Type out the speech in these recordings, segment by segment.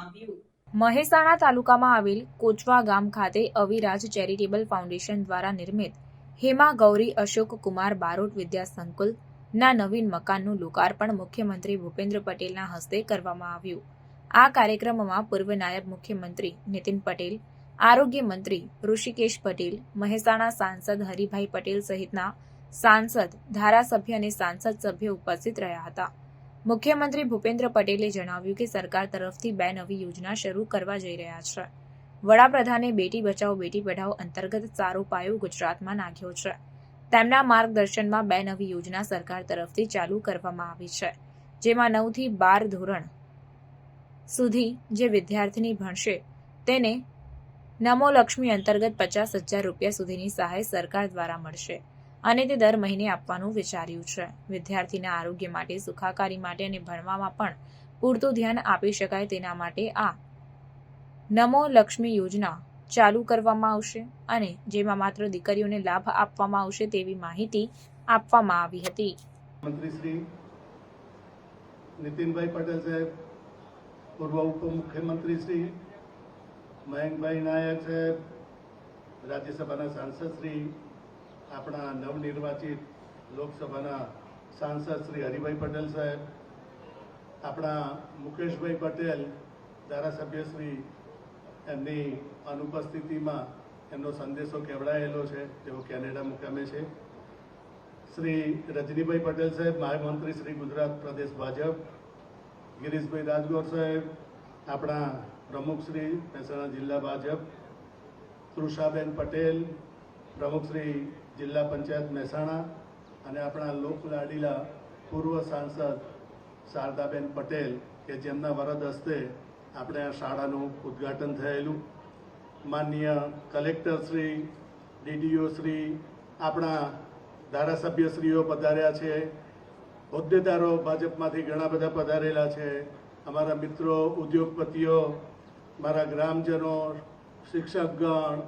આવ્યું. મહેસાણા તાલુકામાં આવેલ કોચવા ગામ ખાતે અવિરાજ ચેરિટેબલ ફાઉન્ડેશન દ્વારા નિર્મિત હેમા ગૌરી અશોક કુમાર બારોટ વિદ્યા સંકુલ ના નવીન મકાનનું લોકાર્પણ મુખ્યમંત્રી ભૂપેન્દ્ર પટેલના હસ્તે કરવામાં આવ્યું. આ કાર્યક્રમમાં પૂર્વ નાયબ મુખ્યમંત્રી નીતિન પટેલ, આરોગ્ય મંત્રી ઋષિકેશ પટેલ, મહેસાણા સાંસદ હરિભાઈ પટેલ સહિતના સાંસદ, ધારાસભ્ય અને સાંસદ સભ્ય ઉપસ્થિત રહ્યા હતા. મુખ્યમંત્રી ભૂપેન્દ્ર પટેલે જણાવ્યું કે સરકાર તરફથી બે નવી યોજના શરૂ કરવા જઈ રહ્યા છે. વડાપ્રધાને બેટી બચાવો, બેટી પઢાઓ અંતર્ગત સારો પાયો ગુજરાતમાં નાખ્યો છે. તેમના માર્ગદર્શનમાં બે નવી યોજના સરકાર તરફથી ચાલુ કરવામાં આવી છે, જેમાં નવથી બાર ધોરણ સુધી જે વિદ્યાર્થીની ભણશે, તેને નમો લક્ષ્મી અંતર્ગત પચાસ હજાર રૂપિયા સુધીની સહાય સરકાર દ્વારા મળશે. અને તે દર મહિને આપવાનું વિચાર્યું છે. વિદ્યાર્થીના આરોગ્ય માટે, સુખાકારી માટે અને ભણવામાં પણ પૂરતું ધ્યાન આપી શકાય તેના માટે આ નમો લક્ષ્મી યોજના ચાલુ કરવામાં આવશે અને જેમાં માત્ર દીકરીઓને લાભ આપવામાં આવશે તેવી માહિતી આપવામાં આવી હતી. મંત્રી શ્રી નીતિનભાઈ પટેલ સાહેબ, પૂર્વ ઉપમુખ્યમંત્રી શ્રી મયંકભાઈ નાયક સાહેબ, રાજ્યસભાના સાંસદ શ્રી આપણા નવનિર્વાચિત લોકસભાના સાંસદ શ્રી હરિભાઈ પટેલ સાહેબ, આપણા મુકેશભાઈ પટેલ, ધારાસભ્ય શ્રી એમની અનુપસ્થિતિમાં એમનો સંદેશો કેવડાયેલો છે, તેઓ કેનેડા મુકામે છે. શ્રી રજનીભાઈ પટેલ સાહેબ મહામંત્રી શ્રી ગુજરાત પ્રદેશ ભાજપ. ગિરીશભાઈ રાજગોર સાહેબ, આપણા પ્રમુખ શ્રી મહેસાણા જિલ્લા ભાજપ. તૃષાબેન પટેલ, પ્રમુખ શ્રી જિલ્લા પંચાયત મહેસાણા અને આપણા લોકલાડીલા પૂર્વ સાંસદ શારદાબેન પટેલ કે જેમના વરદ હસ્તે આપણે આ શાળાનું ઉદ્ઘાટન થયેલું. માનનીય કલેક્ટરશ્રી ડીડીઓ શ્રી, આપણા ધારાસભ્યશ્રીઓ પધાર્યા છે. હોદ્દેદારો ભાજપમાંથી ઘણા બધા પધારેલા છે. અમારા મિત્રો ઉદ્યોગપતિઓ, મારા ગ્રામજનો, શિક્ષકગણ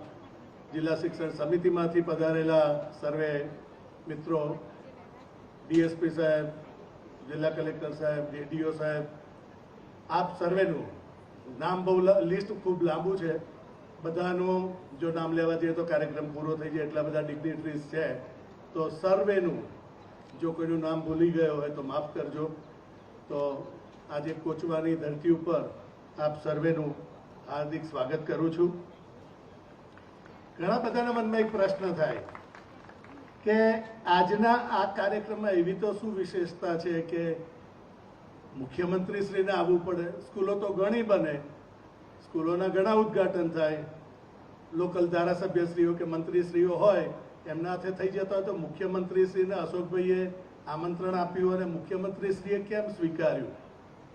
જિલ્લા શિક્ષણ સમિતિમાંથી પધારેલા સર્વે મિત્રો, ડીએસપી સાહેબ, જિલ્લા કલેક્ટર સાહેબ, ડીડીઓ સાહેબ, આપ સર્વેનું નામ બહુ લિસ્ટ ખૂબ લાંબુ છે. બધાનું જો નામ લેવા જઈએ તો કાર્યક્રમ પૂરો થઈ જાય, એટલા બધા ડિગ્નિટરીઝ છે. તો સર્વેનું જો કોઈનું નામ ભૂલી ગયો હોય તો માફ કરજો. તો આજે કોચવાની ધરતી ઉપર આપ સર્વેનું હાર્દિક સ્વાગત કરું છું. ઘણા બધાના મનમાં એક પ્રશ્ન થાય કે આજના આ કાર્યક્રમમાં એવી તો શું વિશેષતા છે કે મુખ્યમંત્રીશ્રીને આવવું પડે? સ્કૂલો તો ઘણી બને. સ્કૂલોના ઘણા ઉદ્ઘાટન થાય. લોકલ ધારાસભ્યશ્રીઓ કે મંત્રીશ્રીઓ હોય, એમના હાથે થઈ જતા હોય તો મુખ્યમંત્રીશ્રીને અશોકભાઈએ આમંત્રણ આપ્યું અને મુખ્યમંત્રીશ્રીએ કેમ સ્વીકાર્યું?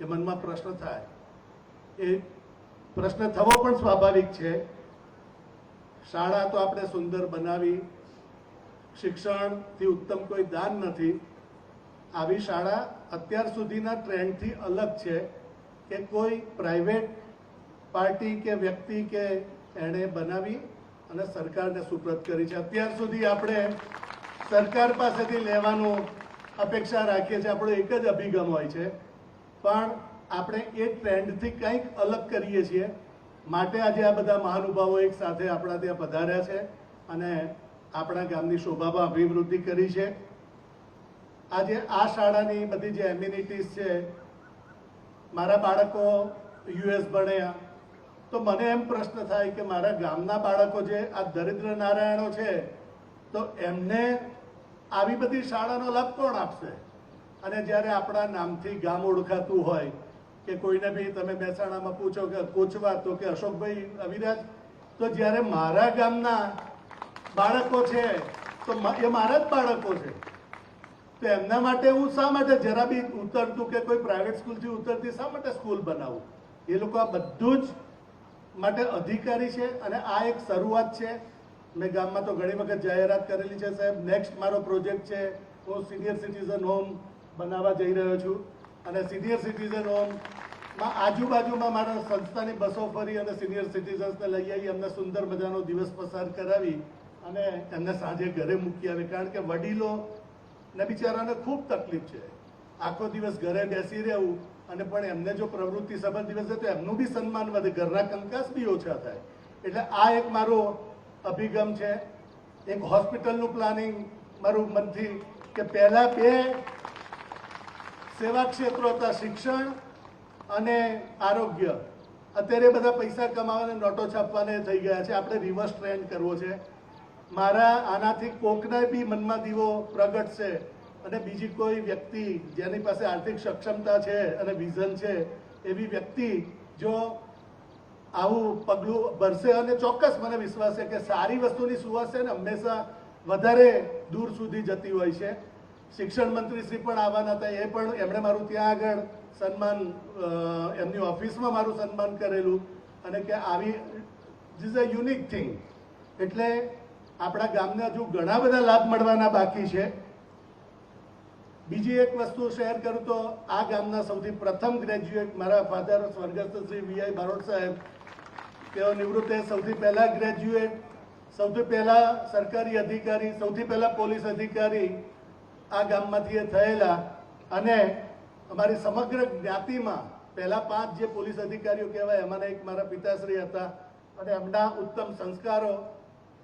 એ મનમાં પ્રશ્ન થાય. એ પ્રશ્ન થવો પણ સ્વાભાવિક છે. શાળા તો આપણે સુંદર બનાવી. શિક્ષણથી ઉત્તમ કોઈ દાન નથી. આવી શાળા અત્યાર સુધીના ટ્રેન્ડથી અલગ છે કે કોઈ પ્રાઇવેટ પાર્ટી કે વ્યક્તિ કે એણે બનાવી અને સરકારને સુપ્રત કરી છે. અત્યાર સુધી આપણે સરકાર પાસેથી લેવાનું અપેક્ષા રાખીએ છીએ. આપણો એક જ અભિગમ હોય છે. પણ આપણે એ ટ્રેન્ડથી કંઈક અલગ કરીએ છીએ. માટે આજે આ બધા મહાનુભાવો એક સાથે આપણા ત્યાં પધાર્યા છે અને આપણા ગામની શોભામાં અભિવૃદ્ધિ કરી છે. આજે આ શાળાની બધી જે એમ્યુનિટીઝ છે, મારા બાળકો યુએસ ભણ્યા, તો મને એમ પ્રશ્ન થાય કે મારા ગામના બાળકો જે આ દરિદ્ર નારાયણો છે, તો એમને આવી બધી શાળાનો લાભ કોણ આપશે? અને જ્યારે આપણા નામથી ગામ ઓળખાતું હોય કે કોઈને બી તમે મહેસાણામાં પૂછો કે કોચવા તો કે અશોકભાઈ અવિરાજ તો જ્યારે મારા ગામના બાળકો છે, તો એ મારા જ બાળકો છે. તો એમના માટે હું શા માટે જરા બી ઉતરતું કે કોઈ પ્રાઇવેટ સ્કૂલથી ઉતરતી શા માટે સ્કૂલ બનાવું? એ લોકો આ બધું જ માટે અધિકારી છે અને આ એક શરૂઆત છે. મેં ગામમાં તો ઘણી વખત જાહેરાત કરેલી છે સાહેબ નેક્સ્ટ મારો પ્રોજેક્ટ છે, હું સિનિયર સિટીઝન હોમ બનાવવા જઈ રહ્યો છું. અને સિનિયર સિટીઝન હોમમાં આજુબાજુમાં મારા સંસ્થાની બસો ફરી અને સિનિયર સિટીઝન્સને લઈ આવી એમને સુંદર મજાનો દિવસ પસાર કરાવી અને એમને સાંજે ઘરે મૂકી આવે. કારણ કે વડીલો ને બિચારાને ખૂબ તકલીફ છે. આખો દિવસ ઘરે બેસી રહેવું અને પણ એમને જો પ્રવૃત્તિ સભર દિવસ તો એમનું બી સન્માન વધે. ઘરના કંકાસ બી ઓછા થાય. એટલે આ એક મારો અભિગમ છે. એક હોસ્પિટલનું પ્લાનિંગ મારું મનથી કે પહેલા બે સેવા ક્ષેત્રો હતા, શિક્ષણ અને આરોગ્ય. અત્યારે બધા પૈસા કમાવાને નોટો છાપવાને થઈ ગયા છે. આપણે રિવર્સ ટ્રેન્ડ કરવો છે. મારા આનાથી કોકના બી મનમાં દીવો પ્રગટશે અને બીજી કોઈ વ્યક્તિ જેની પાસે આર્થિક સક્ષમતા છે અને વિઝન છે, એવી વ્યક્તિ જો આવું પગલું ભરશે અને ચોક્કસ મને વિશ્વાસ છે કે સારી વસ્તુની સુવાસ છે ને હંમેશા વધારે દૂર સુધી જતી હોય છે. શિક્ષણ મંત્રી શ્રી પણ આવવાના હતા, એ પણ એમણે મારું ત્યાં આગળ સન્માન એમની ઓફિસમાં મારું સન્માન કરેલું અને કે આવી ધીસ અ યુનિક થિંગ એટલે આપણા ગામને હજુ ઘણા બધા લાભ મળવાના બાકી છે બીજી એક વસ્તુ શેર કરું તો આ ગામના સૌથી પ્રથમ ગ્રેજ્યુએટ મારા ફાધર સ્વર્ગસ્થ શ્રી વીઆઈ બારોટ સાહેબ તેઓ નિવૃત્ત. સૌથી પહેલા ગ્રેજ્યુએટ સૌથી પહેલા સરકારી અધિકારી, સૌથી પહેલા પોલીસ અધિકારી આ ગામમાંથી એ થયેલા અને અમારી સમગ્ર જ્ઞાતિમાં પહેલા પાંચ જે પોલીસ અધિકારીઓ કહેવાય, એમાંના એક મારા પિતાશ્રી હતા અને એમના ઉત્તમ સંસ્કારો,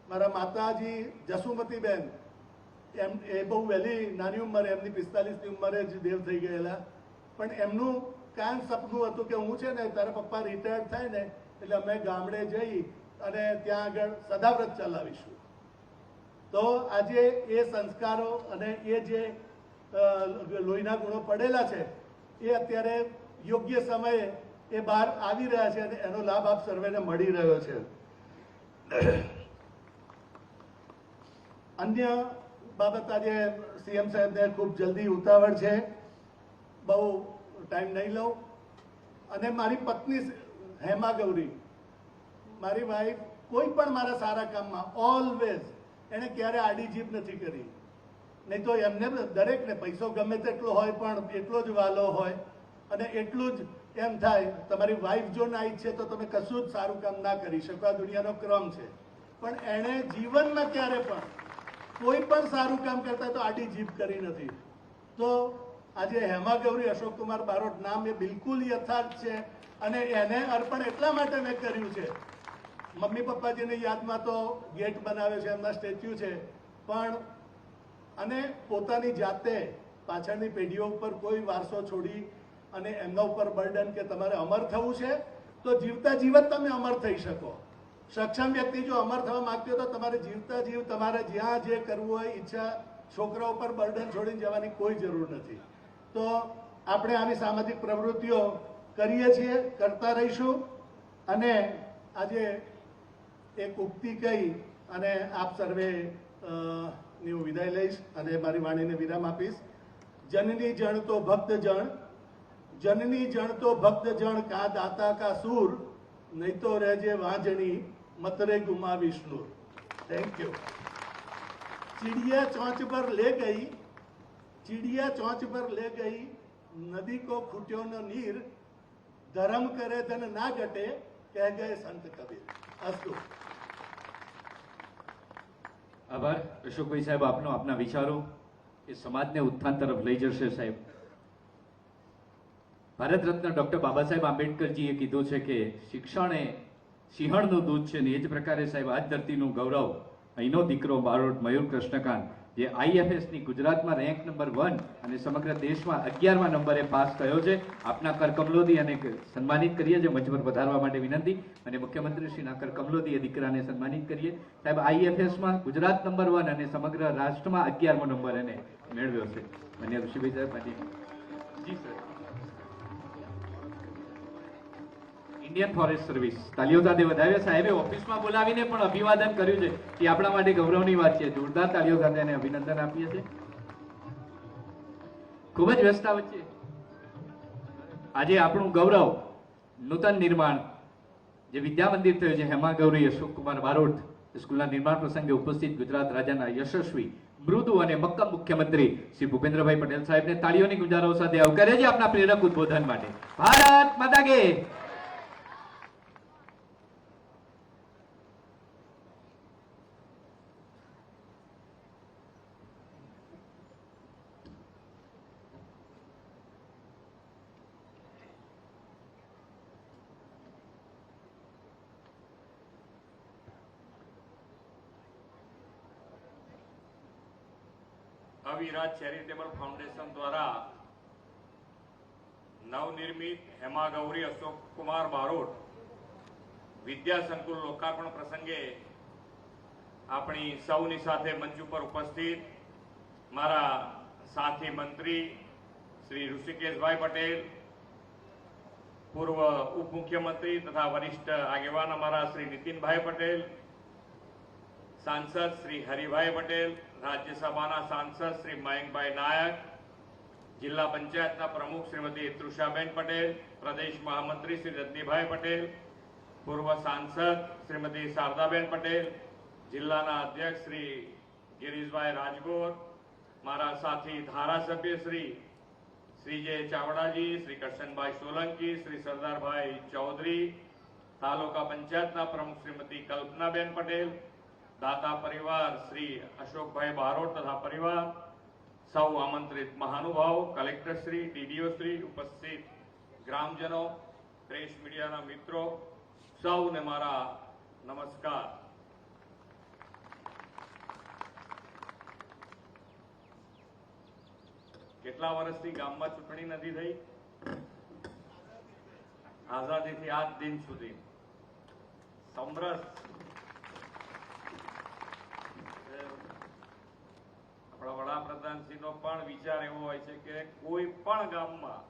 મારા માતાજી જસુમતીબેન, એમ, એ બહુ વહેલી નાની ઉંમરે, એમની પિસ્તાલીસની ઉંમરે જ દેવ થઈ ગયેલા. પણ એમનું કાન સપનું હતું કે હું છે ને, તારા પપ્પા રિટાયર્ડ થાય ને, એટલે અમે ગામડે જઈ અને ત્યાં આગળ સદાવ્રત ચલાવીશું. તો આજે એ સંસ્કારો અને એ જે લોહીના ગુણો પડેલા છે, એ અત્યારે યોગ્ય સમયે એ બહાર આવી રહ્યા છે અને એનો લાભ આપ સર્વેને મળી રહ્યો છે. અન્ય બાબત આજે સીએમ સાહેબને ખૂબ જલ્દી ઉતાવળ છે. બહુ ટાઈમ નહીં લઉં. અને મારી પત્ની હેમા ગૌરી, મારી વાઈફ કોઈ પણ મારા સારા કામમાં ઓલવેઝ એણે ક્યારે આડી જીભ નથી કરી. નહીં તો એમને દરેકને પૈસો ગમે તેટલો હોય પણ એટલો જ વાલો હોય અને એટલું જ એમ થાય, તમારી વાઈફ જો નાઈ છે તો તમે કશું જ સારું કામ ના કરી શકો. આ દુનિયાનો ક્રમ છે. પણ એણે જીવનમાં ક્યારે પણ કોઈ પણ સારું કામ કરતા તો આડી જીભ કરી નથી. તો આજે હેમા ગૌરી, અશોક કુમાર બારોટ નામ એ બિલકુલ યથાર્થ છે અને એને અર્પણ એટલા માટે મેં કર્યું છે મમ્મી પપ્પાજીની યાદમાં તો ગેટ બનાવે છે, એમના સ્ટેચ્યુ છે. પણ અને પોતાની જાતે પાછળની પેઢીઓ ઉપર કોઈ વારસો છોડી અને એમના ઉપર બર્ડન કે તમારે અમર થવું છે, તો જીવતા જીવત તમે અમર થઈ શકો. સક્ષમ વ્યક્તિ જો અમર થવા માંગતી હોય તો તમારે જીવતા જીવ, તમારે જ્યાં જે કરવું હોય, ઈચ્છા, છોકરા ઉપર બર્ડન છોડીને જવાની કોઈ જરૂર નથી. તો આપણે આવી સામાજિક પ્રવૃત્તિઓ કરીએ છીએ, કરતા રહીશું. અને આજે એક ઉક્તિ કહી અને આપ સર્વે ની હું વિદાય લઈશ અને મારી વાણીને વિરામ આપીશ. જનની જણ તો ભક્ત જણ જનની જણ તો ભક્ત જણ કા દાતા કા સુર, નહીં તો રહેજે વાંજણી, મતરે ગુમાવી શ્નુર થેન્ક યુ ચિડિયા ચોંચ પર લે ગઈ, ચિડિયા ચોંચ પર લે ગઈ, નદી કો ખૂટ્યો નીર, ધર્મ કરે ધન ના ઘટે, કહે ગયે સંત કબીર. અસ્તુ. આભાર. અશોકભાઈ સાહેબ, આપનો આપના વિચારો એ સમાજને ઉત્થાન તરફ લઈ જશે સાહેબ. ભારત રત્ન ડોક્ટર બાબા સાહેબ આંબેડકરજીએ કીધું છે કે શિક્ષણ એ સિંહણનું દૂધ છે ને એ જ પ્રકારે સાહેબ આ ધરતીનું ગૌરવ. અહીંનો દીકરો બારોટ મયુર કૃષ્ણકાંત. જે આઈએફએસની ગુજરાતમાં રેન્ક નંબર વન અને સમગ્ર દેશમાં અગિયારમા નંબરે પાસ થયો છે. આપના કરકમલોદી અને સન્માનિત કરીએ છીએ મંચ પર વધારવા માટે વિનંતી. અને મુખ્યમંત્રી શ્રીના કર એ દીકરાને સન્માનિત કરીએ. સાહેબ આઈએફએસમાં ગુજરાત નંબર વન અને સમગ્ર રાષ્ટ્રમાં અગિયારમો નંબર એને મેળવ્યો છે. અને ઋષિભાઈ સાહેબ ji, sir. Indian forest service તાલીઓ સાથે વધાવ્યા સાહેબે ઓફિસમાં બોલાવીને પણ અભિવાદન કર્યું છે. એ આપણા માટે ગૌરવની વાત છે. જોરદાર તાલીઓ સાથે અભિનંદન આપીએ છીએ. ખૂબ જ વ્યસ્તા વચ્ચે. આજે આપણું ગૌરવ, નૂતન નિર્માણ, જે વિદ્યા મંદિર થયું છે, હેમા ગૌરી, અશોકકુમાર બારોટ સ્કૂલના નિર્માણ પ્રસંગે ઉપસ્થિત ગુજરાત રાજ્યના યશસ્વી, મૃદુ અને મક્કમ મુખ્યમંત્રી શ્રી ભૂપેન્દ્રભાઈ પટેલ સાહેબને તાળીઓની ગુજારો સાથે આવકારે છે આપના પ્રેરક ઉદબોધન માટે. ભારત માતા કે અવિરાજ ચેરિટેબલ ફાઉન્ડેશન દ્વારા નવનિર્મિત હેમા ગૌરી, અશોક કુમાર બારોટ, વિદ્યા સંકુલ લોકાર્પણ પ્રસંગે આપણી સૌની સાથે મંચ ઉપર ઉપસ્થિત મારા સાથી મંત્રી શ્રી ઋષિકેશભાઈ પટેલ, પૂર્વ ઉપમુખ્યમંત્રી તથા વરિષ્ઠ આગેવાન અમારા શ્રી નીતિનભાઈ પટેલ સાંસદ શ્રી હરિભાઈ પટેલ રાજ્યસભાના સાંસદ શ્રી મયંકભાઈ નાયક જિલ્લા પંચાયતના પ્રમુખ શ્રીમતી તૃષાબેન પટેલ પ્રદેશ મહામંત્રી શ્રી રજનીભાઈ પટેલ પૂર્વ સાંસદ શ્રીમતી શારદાબેન પટેલ જિલ્લાના અધ્યક્ષ શ્રી ગિરીશભાઈ રાજગોર મારા સાથી ધારાસભ્ય શ્રી શ્રી જે ચાવડાજી શ્રી કરશનભાઈ સોલંકી શ્રી સરદારભાઈ ચૌધરી તાલુકા પંચાયતના પ્રમુખ શ્રીમતી કલ્પનાબેન પટેલ દાતા પરિવાર શ્રી અશોકભાઈ બારોટ તથા પરિવાર, સૌ આમંત્રિત મહાનુભાવો, કલેક્ટર શ્રી, ડીડીઓ શ્રી, ઉપસ્થિત ગ્રામજનો, પ્રેસ મીડિયાના મિત્રો, સૌને મારા નમસ્કાર. કેટલા વર્ષથી ગામમાં ચૂંટણી નથી થઈ? આઝાદીથી આજ દિન સુધી. સમરસ આપણા વડાપ્રધાનશ્રીનો પણ વિચાર એવો હોય છે કે કોઈ પણ ગામમાં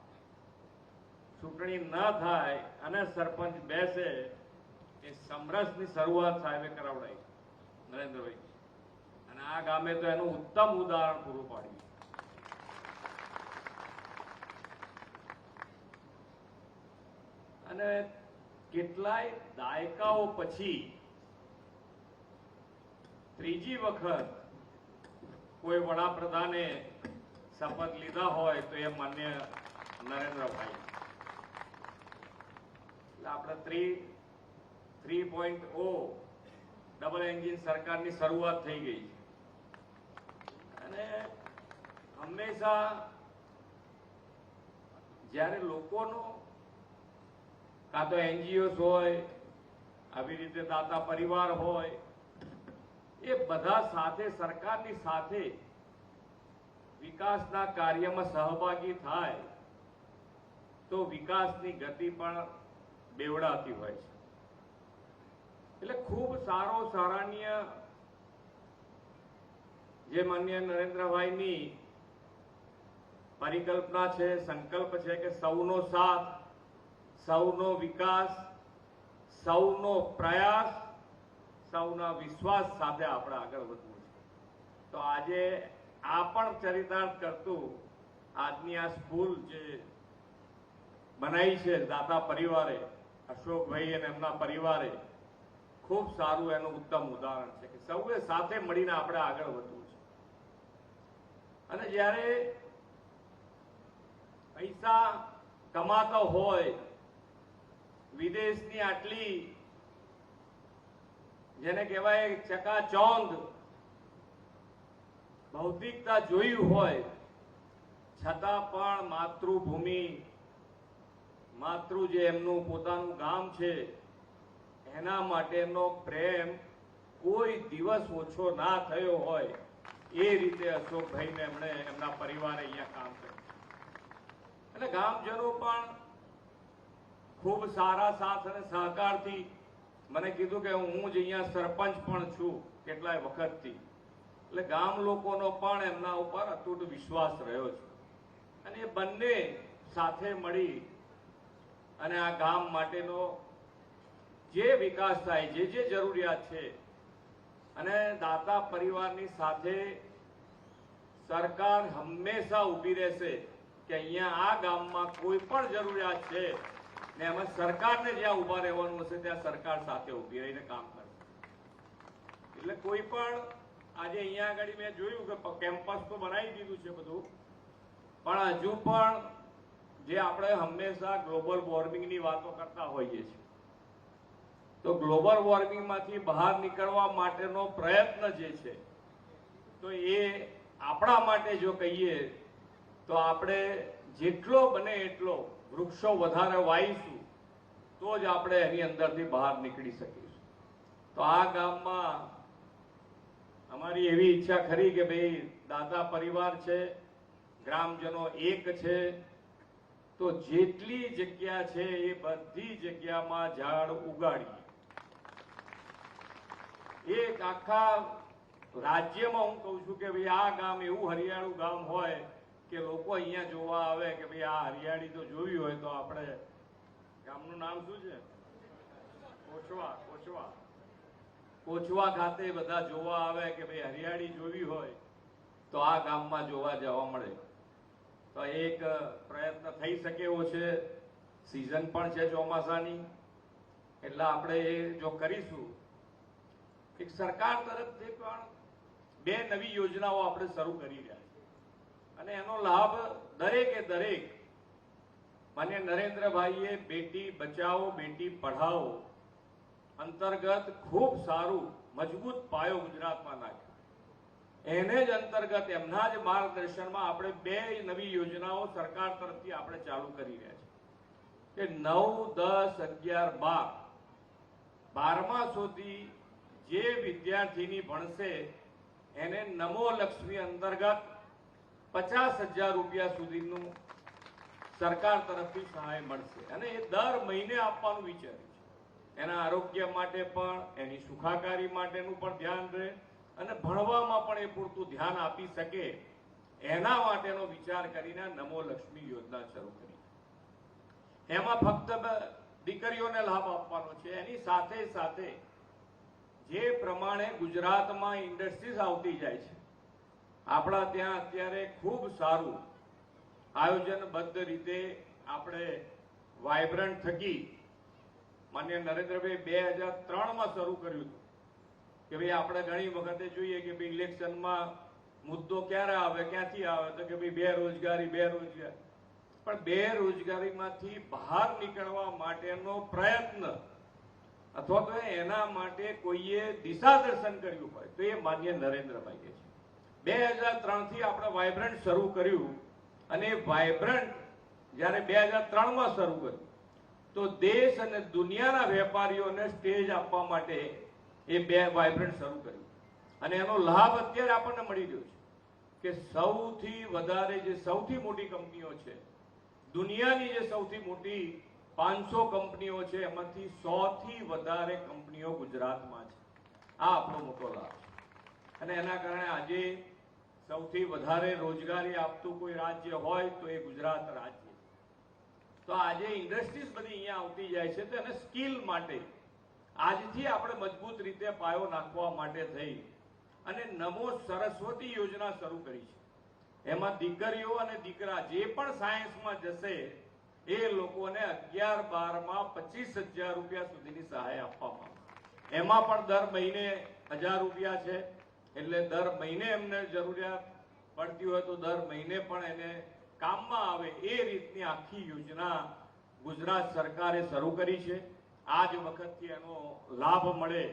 ચૂંટણી ન થાય અને સરપંચ બેસે, એ સમરસની શરૂઆત સાહેબે કરાવડાવી નરેન્દ્રભાઈ. અને આ ગામે તો એનું ઉત્તમ ઉદાહરણ પૂરું પાડ્યું. અને કેટલાય દાયકાઓ પછી ત્રીજી વખત કોઈ વડાપ્રધાને શપથ લીધા હોય તો એ માન્ય નરેન્દ્રભાઈ. એટલે આપણે three three point O double engine સરકારની શરૂઆત થઈ ગઈ છે. અને હંમેશા જ્યારે લોકોનો, કાં તો એનજીઓસ હોય, આવી રીતે દાતા પરિવાર હોય એ બધા સાથે, સરકારની સાથે વિકાસના કાર્યમાં સહભાગી થાય તો વિકાસની ગતિ પણ બેવડાતી હોય છે. એટલે ખૂબ સારો સરાહનીય જે માન્ય નરેન્દ્રભાઈની પરિકલ્પના છે, સંકલ્પ છે કે સૌનો સાથ, સૌનો વિકાસ, સૌનો પ્રયાસ સૌના વિશ્વાસ સાથે આપણે આગળ વધવું છે. તો આજે આ પણ ચરિતાર્થ કરતું આજની આ સ્કૂલ જે બનાવી છે દાતા પરિવારે, અશોકભાઈ અને એમના પરિવારે, ખૂબ સારું એનું ઉત્તમ ઉદાહરણ છે કે સૌએ સાથે મળીને આપણે આગળ વધવું છે. અને જ્યારે પૈસા કમાતો હોય, વિદેશની આટલી જેને કહેવાય ચકાચોંધ. ભૌતિકતા જોયું હોય, છતાં પણ માતૃભૂમિ, માતૃ જે એમનું પોતાનું ગામ છે, એના માટેનો પ્રેમ કોઈ દિવસ ઓછો ના થયો હોય, એ રીતે અશોકભાઈને એમણે એમના પરિવારે અહીંયા કામ કર્યું. અને ગામજનો પણ ખૂબ સારા સાથ અને સહકારથી મને કીધું કે હું જ અહીંયા સરપંચ પણ છું કેટલાય વખતથી. એટલે ગામ લોકોનો પણ એમના ઉપર અતૂટ વિશ્વાસ રહ્યો છે. અને એ બંને સાથે મળી અને આ ગામ માટેનો જે વિકાસ થાય, જે જે જરૂરિયાત છે, અને દાતા પરિવારની સાથે સરકાર હંમેશા ઊભી રહેશે કે અહીંયા આ ગામમાં કોઈ પણ જરૂરિયાત છે. ને એમાં સરકારને જ્યાં ઊભા રહેવાનું હશે, ત્યાં સરકાર સાથે ઊભી રહીને કામ કરશે એટલે કોઈ પણ આજે અહીંયા આગળ મેં જોયું કે કેમ્પસ તો બનાવી દીધું છે બધું, પણ હજુ પણ જે આપણે હંમેશા ગ્લોબલ વોર્મિંગની વાતો કરતા હોઈએ છીએ. તો ગ્લોબલ વોર્મિંગમાંથી બહાર નીકળવા માટેનો પ્રયત્ન જે છે, તો એ આપણા માટે જો કહીએ, તો આપણે જેટલો બને એટલો વૃક્ષો વધારે વાવીશું, તો જ આપણે એની અંદરથી બહાર નીકળી શકીશું. તો આ ગામમાં અમારી એવી ઈચ્છા ખરી કે ભાઈ દાદા પરિવાર છે, ગ્રામજનો એક છે, તો જેટલી જગ્યા છે એ બધી જગ્યામાં ઝાડ ઉગાડીએ. એક આખા રાજ્યમાં હું કહું છું કે ભાઈ આ ગામ એવું હરિયાળું ગામ હોય કે લોકો અહીંયા જોવા આવે કે ભાઈ આ હરિયાળી તો જોવી હોય તો આપણે ગામનું નામ શું છે? કોચવા કોચવા કોચવા ખાતે બધા જોવા આવે કે ભાઈ હરિયાળી જોવી હોય તો આ ગામમાં જોવા જવા મળે. તો એક પ્રયત્ન થઈ શકે એવો છે. સિઝન પણ છે ચોમાસાની. એટલે આપણે એ જો કરીશું, એક સરકાર તરફથી પણ બે નવી યોજનાઓ આપણે શરૂ કરી રહ્યા અને એનો લાભ દરેકે દરેક માન્ય નરેન્દ્રભાઈએ બેટી બચાવો, બેટી પઢાઓ અંતર્ગત ખૂબ સારું, મજબૂત પાયો ગુજરાતમાં નાખ્યો. એને જ અંતર્ગત એમના જ માર્ગદર્શનમાં આપણે બે નવી યોજનાઓ સરકાર તરફથી આપણે ચાલુ કરી રહ્યા છીએ. કે નવ, દસ, અગિયાર, બાર. બારમા સુધી જે વિદ્યાર્થીની ભણશે, એને નમો લક્ષ્મી અંતર્ગત પચાસ હજાર રૂપિયા સુધીનું સરકાર તરફથી સહાય મળશે. અને એ દર મહિને આપવાનું વિચાર્યું છે. એના આરોગ્ય માટે પણ, એની સુખાકારી માટેનું પણ ધ્યાન રહે અને ભણવામાં પણ એ પૂરતું ધ્યાન આપી શકે એના માટેનો વિચાર કરીને નમો લક્ષ્મી યોજના શરૂ કરી. એમાં ફક્ત દીકરીઓને લાભ આપવાનો છે. એની સાથે સાથે જે પ્રમાણે ગુજરાતમાં ઇન્ડસ્ટ્રીઝ આવતી જાય છે આપણા ત્યાં અત્યારે ખૂબ સારું આયોજનબદ્ધ રીતે આપણે વાઇબ્રન્ટ થકી માન્ય નરેન્દ્રભાઈ બે હજાર ત્રણમાં શરૂ કર્યું હતું. કે ભાઈ આપણે ઘણી વખતે જોઈએ કે ભાઈ ઇલેક્શનમાં મુદ્દો ક્યારે આવે, ક્યાંથી આવે? તો કે ભાઈ બેરોજગારી બેરોજગારી. પણ બેરોજગારીમાંથી બહાર નીકળવા માટેનો પ્રયત્ન અથવા તો એના માટે કોઈએ દિશા દર્શન કર્યું હોય તો એ માન્ય નરેન્દ્રભાઈએ છે બે હજાર ત્રણથી આપણે વાઇબ્રન્ટ શરૂ કર્યું અને વાઇબ્રન્ટ જ્યારે બે હજાર ત્રણમાં શરૂ કર્યું, તો દેશ અને દુનિયાના વેપારીઓને સ્ટેજ આપવા માટે એ બે વાઇબ્રન્ટ શરૂ કર્યું. અને એનો લાભ અત્યારે આપણને મળી રહ્યો છે કે સૌથી વધારે જે સૌથી મોટી કંપનીઓ છે, દુનિયાની જે સૌથી મોટી પાંચસો કંપનીઓ છે, એમાંથી સો થી વધારે કંપનીઓ ગુજરાતમાં છે. આ આપણો મોટો લાભ છે. અને એના કારણે આજે સૌથી વધારે રોજગારી આપતું કોઈ રાજ્ય હોય તો એ ગુજરાત રાજ્ય તો આજે ઇન્ડસ્ટ્રીઝ બધી અહીંયા આવતી જાય છે તો એને સ્કિલ માટે, આજથી આપણે મજબૂત રીતે પાયો નાખવા માટે થઈ અને નમો સરસ્વતી યોજના શરૂ કરી છે. એમાં દીકરીઓ અને દીકરા જે પણ સાયન્સમાં જશે, એ લોકોને અગિયાર બારમાં પચીસ હજાર રૂપિયા સુધીની સહાય આપવામાં. એમાં પણ દર મહિને હજાર રૂપિયા છે. એટલે દર મહિને એમને જરૂરિયાત પડતી હોય તો દર મહિને પણ એને કામમાં આવે એ રીતની આખી યોજના ગુજરાત સરકારે શરૂ કરી છે. આ જ વખતથી એનો લાભ મળે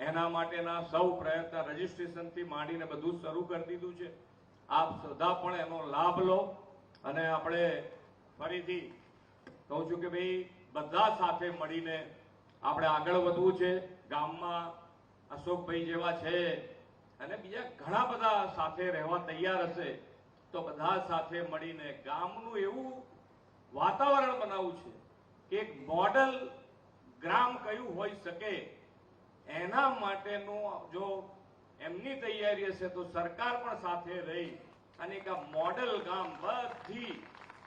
એના માટેના સૌ પ્રયત્ન રજીસ્ટ્રેશનથી માંડીને બધું શરૂ કરી દીધું છે. આપ બધા પણ એનો લાભ લો અને આપણે ફરીથી કહું છું કે ભાઈ, બધા સાથે મળીને આપણે આગળ વધવું છે. ગામમાં અશોકભાઈ જેવા છે અને બીજા ઘણા બધા સાથે રહેવા તૈયાર હશે, તો બધા સાથે મળીને ગામનું એવું વાતાવરણ બનાવવું છે કે એક મોડલ ગ્રામ કયું હોઈ શકે, એના માટેનું જો એમની તૈયારી હશે તો સરકાર પણ સાથે રહી અને એક આ મોડલ ગામ બધી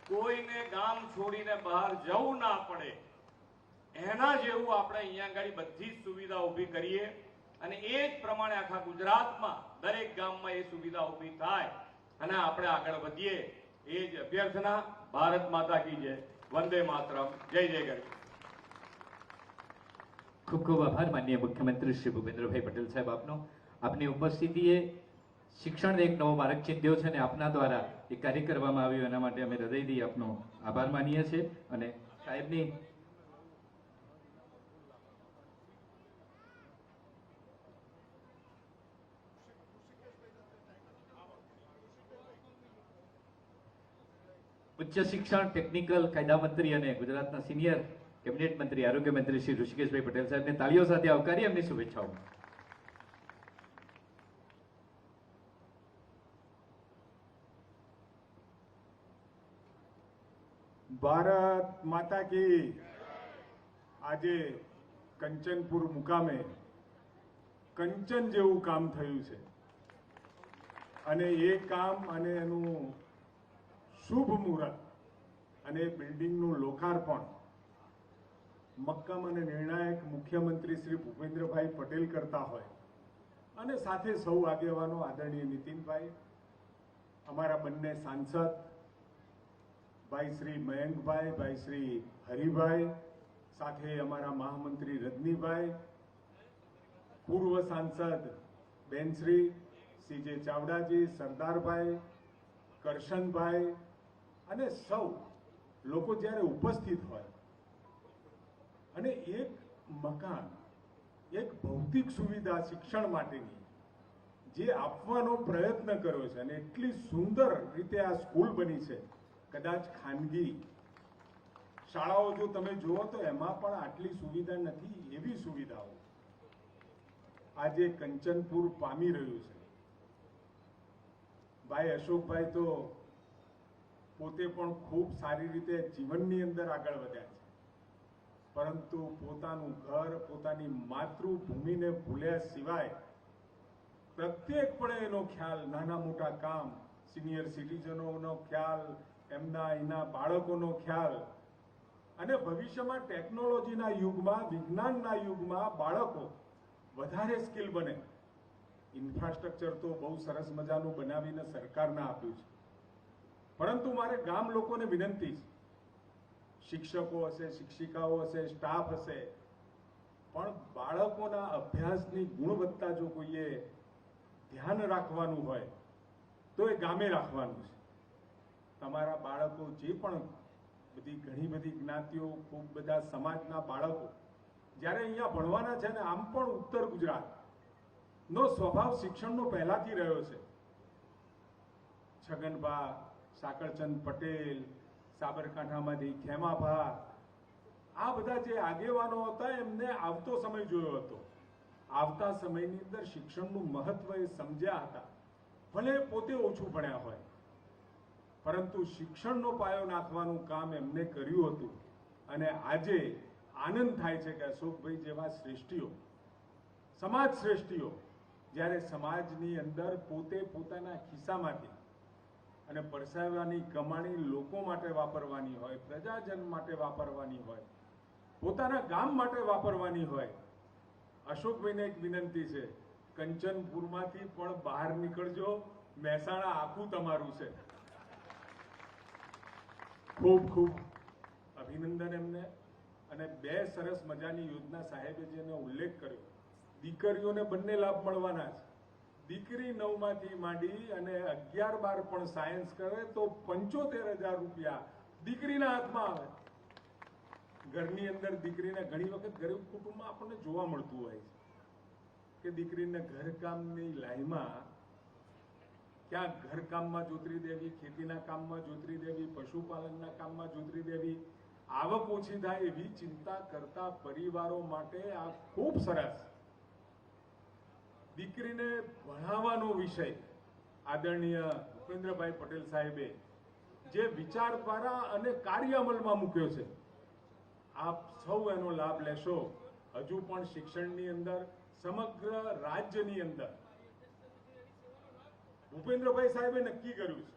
કોઈને ગામ છોડીને બહાર જવું ના પડે. એના જેવું આપણે અહીંયા આગળ બધી સુવિધા ઊભી કરીએ. અને એ જ પ્રમાણે આખા ગુજરાતમાં દરેક ગામમાં એ સુવિધા ઊભી થાય. અને આપણે આગળ વધીએ. એ જ અભ્યર્થના, ભારત માતા કી જય. વંદે માતરમ. જય જય ગણેશ ખૂબ ખૂબ આભાર, માનનીય મુખ્યમંત્રી શ્રી ભૂપેન્દ્રભાઈ પટેલ સાહેબ આપનો. આપની ઉપસ્થિતિએ શિક્ષણને એક નવો માર્ગ ચિંધ્યો છે અને આપના દ્વારા એ કાર્ય કરવામાં આવ્યું. એના માટે અમે હૃદયથી આપનો આભાર માનીએ છીએ. અને સાહેબની ઉચ્ચ શિક્ષણ ટેકનિકલ કાયદા મંત્રી અને ગુજરાતના સિનિયર કેબિનેટ મંત્રી, આરોગ્ય મંત્રી શ્રી ઋષિકેશભાઈ પટેલ સાહેબને તાળીઓ સાથે આવકારી એમની શુભેચ્છાઓ. ભારત માતા કી આજે કંચનપુર મુકામે કંચન જેવું કામ થયું છે. અને એ કામ અને એનું શુભ મુહૂર્ત અને બિલ્ડિંગનું લોકાર્પણ. મક્કમ અને નિર્ણાયક મુખ્યમંત્રી શ્રી ભૂપેન્દ્રભાઈ પટેલ કરતા હોય અને સાથે સૌ આગેવાનો આદરણીય નીતિનભાઈ, અમારા બંને સાંસદ, ભાઈ શ્રી મયંકભાઈ, ભાઈ શ્રી હરિભાઈ, સાથે અમારા મહામંત્રી રજનીભાઈ, પૂર્વ સાંસદ બેનશ્રી, સીજે ચાવડાજી, સરદારભાઈ, કરશનભાઈ અને સૌ લોકો જ્યારે ઉપસ્થિત હોય, અને એક મકાન, એક ભૌતિક સુવિધા શિક્ષણ માટેની જે આપવાનો પ્રયત્ન કર્યો છે અને એટલી સુંદર રીતે આ સ્કૂલ બની છે, કદાચ ખાનગી શાળાઓ જો તમે જુઓ તો એમાં પણ આટલી સુવિધા નથી, એવી સુવિધાઓ આજે કંચનપુર પામી રહ્યું છે. ભાઈ અશોકભાઈ તો પોતે પણ ખૂબ સારી રીતે જીવનની અંદર આગળ વધ્યા છે. પરંતુ પોતાનું ઘર, પોતાની માતૃભૂમિને ભૂલ્યા સિવાય પ્રત્યેકપણે એનો ખ્યાલ, નાના મોટા કામ સિનિયર સિટીઝનોનો ખ્યાલ, એમના એના બાળકોનો ખ્યાલ અને ભવિષ્યમાં ટેકનોલોજીના યુગમાં, વિજ્ઞાનના યુગમાં બાળકો વધારે સ્કિલ બને. ઇન્ફ્રાસ્ટ્રક્ચર તો બહુ સરસ મજાનું બનાવીને સરકારને આપ્યું છે. પરંતુ મારે ગામ લોકોને વિનંતી છે. શિક્ષકો હશે, શિક્ષિકાઓ હશે, સ્ટાફ હશે, પણ બાળકોના અભ્યાસની ગુણવત્તા જો કોઈએ ધ્યાન રાખવાનું હોય, તો એ ગામે રાખવાનું છે. તમારા બાળકો જે પણ બધી ઘણી બધી જ્ઞાતિઓ, ખૂબ બધા સમાજના બાળકો જ્યારે અહીંયા ભણવાના છે ને, આમ પણ ઉત્તર ગુજરાત નો સ્વભાવ શિક્ષણનો પહેલાથી રહ્યો છે. છગનભા સાકરચંદ પટેલ, સાબરકાંઠામાંથી ખેમાભા આ બધા જે આગેવાનો હતા, એમને આવતો સમય જોયો હતો. આવતા સમયની અંદર શિક્ષણનું મહત્વ એ સમજ્યા હતા. ભલે પોતે ઓછું ભણ્યા હોય, પરંતુ શિક્ષણનો પાયો નાખવાનું કામ એમને કર્યું હતું. અને આજે આનંદ થાય છે કે અશોકભાઈ જેવા શ્રેષ્ઠીઓ, સમાજ શ્રેષ્ઠીઓ, જ્યારે સમાજની અંદર પોતે પોતાના ખિસ્સામાંથી અને પરસાવવાની કમાણી લોકો માટે વાપરવાની હોય, પ્રજાજન માટે વાપરવાની હોય, પોતાના ગામ માટે વાપરવાની હોય. અશોકભાઈને એક વિનંતી છે, કંચનપુરમાંથી પણ બહાર નીકળજો, મહેસાણા આખું તમારું છે. ખૂબ ખૂબ અભિનંદન એમને. અને બે સરસ મજાની યોજના સાહેબે જેનો ઉલ્લેખ કર્યો. દીકરીઓને બંને લાભ મળવાના છે દીકરી નવમાંથી માંડી અને અગિયાર બાર પણ સાયન્સ કરે તો પંચોતેર હજાર રૂપિયા દીકરીના હાથમાં આવે. ઘરની અંદર દીકરીને ઘણી વખત ગરીબ કુટુંબમાં આપણને જોવા મળતું હોય છે કે દીકરીને ઘરકામની લાઈમાં ક્યાં ઘરકામમાં જોતરી દેવી, ખેતીના કામમાં જોતરી દેવી, પશુપાલનના કામમાં જોતરી દેવી, આવક ઓછી થાય એવી ચિંતા કરતા પરિવારો માટે આ ખૂબ સરસ. દીકરીને ભણાવવાનો વિષય આદરણીય ભૂપેન્દ્રભાઈ પટેલ સાહેબે જે વિચાર દ્વારા અને કાર્ય અમલમાં મૂક્યો છે. આપ સૌ એનો લાભ લેશો. હજુ પણ શિક્ષણની અંદર, સમગ્ર રાજ્યની અંદર. ભૂપેન્દ્રભાઈ સાહેબે નક્કી કર્યું છે.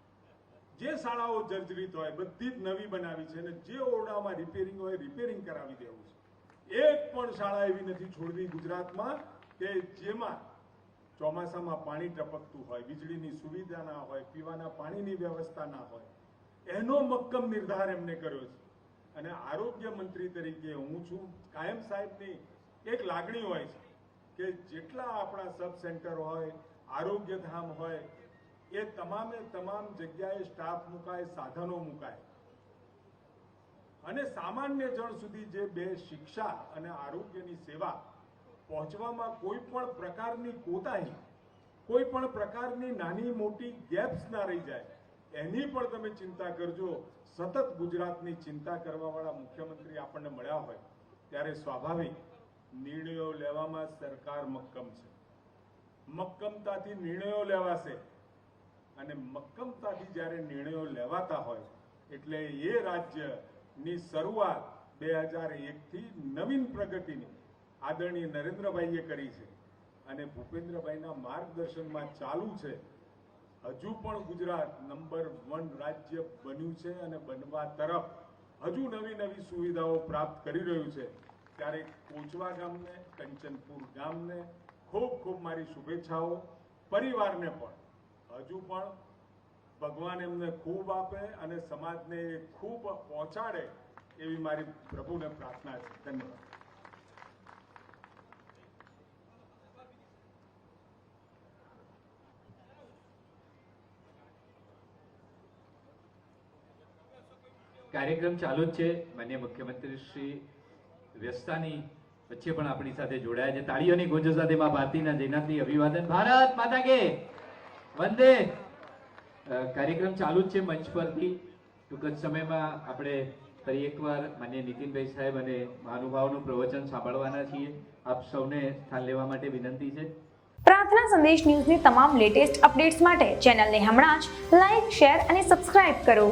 જે શાળાઓ જર્જરિત હોય, બધી જ નવી બનાવી છે અને જે ઓરડામાં રિપેરિંગ હોય રિપેરિંગ કરાવી દેવું છે. એક પણ શાળા એવી નથી છોડવી ગુજરાતમાં કે જેમાં ચોમાસામાં પાણી ટપકતું હોય, વીજળીની સુવિધા ના હોય, પીવાના પાણીની વ્યવસ્થા ના હોય, એનો મક્કમ નિર્ધાર એમને કર્યો છે. અને આરોગ્ય મંત્રી તરીકે હું છું, કાયમ સાહેબની એક લાગણી હોય છે કે જેટલા આપણા સબ સેન્ટર હોય, આરોગ્ય ધામ હોય, એ તમામે તમામ જગ્યાએ સ્ટાફ મુકાય, સાધનો મુકાય. અને સામાન્ય જણ સુધી જે બે શિક્ષા અને આરોગ્યની સેવા પહોંચવામાં કોઈ પણ પ્રકારની કોતાહી, કોઈ પણ પ્રકારની નાની મોટી ગેપ્સ ના રહી જાય. એની પણ તમે ચિંતા કરજો. સતત ગુજરાતની ચિંતા કરવાવાળા મુખ્યમંત્રી આપણને મળ્યા હોય, ત્યારે સ્વાભાવિક નિર્ણયો લેવામાં સરકાર મક્કમ છે. મક્કમતાથી નિર્ણયો લેવાશે અને મક્કમતાથી જ્યારે નિર્ણયો લેવાતા હોય, એટલે એ રાજ્યની શરૂઆત બે હજાર એકથી નવીન પ્રગતિની આદરણીય નરેન્દ્રભાઈએ કરી છે અને ભૂપેન્દ્રભાઈના માર્ગદર્શનમાં ચાલુ છે. હજુ પણ ગુજરાત નંબર વન રાજ્ય બન્યું છે અને બનવા તરફ હજુ નવી નવી સુવિધાઓ પ્રાપ્ત કરી રહ્યું છે. ત્યારે કોચવા ગામને, કંચનપુર ગામને ખૂબ ખૂબ મારી શુભેચ્છાઓ. પરિવારને પણ. હજુ પણ ભગવાન એમને ખૂબ આપે અને સમાજને ખૂબ પહોંચાડે એવી મારી પ્રભુને પ્રાર્થના છે. ધન્યવાદ. કાર્યક્રમ ચાલુ જ છે. માન્ય મુખ્યમંત્રી શ્રી વ્યસ્તાની વચ્ચે પણ આપણી સાથે જોડાયા છે. તાળીઓની ગુંજો સાથે માં ભારતીના જયનાથની અભિવાદન. ભારત માતા કે વંદે! કાર્યક્રમ ચાલુ જ છે મંચ પરથી. ટૂંક જ સમયમાં આપણે ફરી એકવાર માન્ય નીતિનભાઈ સાહેબ અને મહાનુભાવનું પ્રવચન સાંભળવાના છીએ. આપ સૌને સ્થાન લેવા માટે વિનંતી છે. પ્રાર્થના સંદેશ ન્યૂઝની તમામ લેટેસ્ટ અપડેટ્સ માટે ચેનલને હમણાં જ લાઇક શેર અને સબસ્ક્રાઇબ કરો.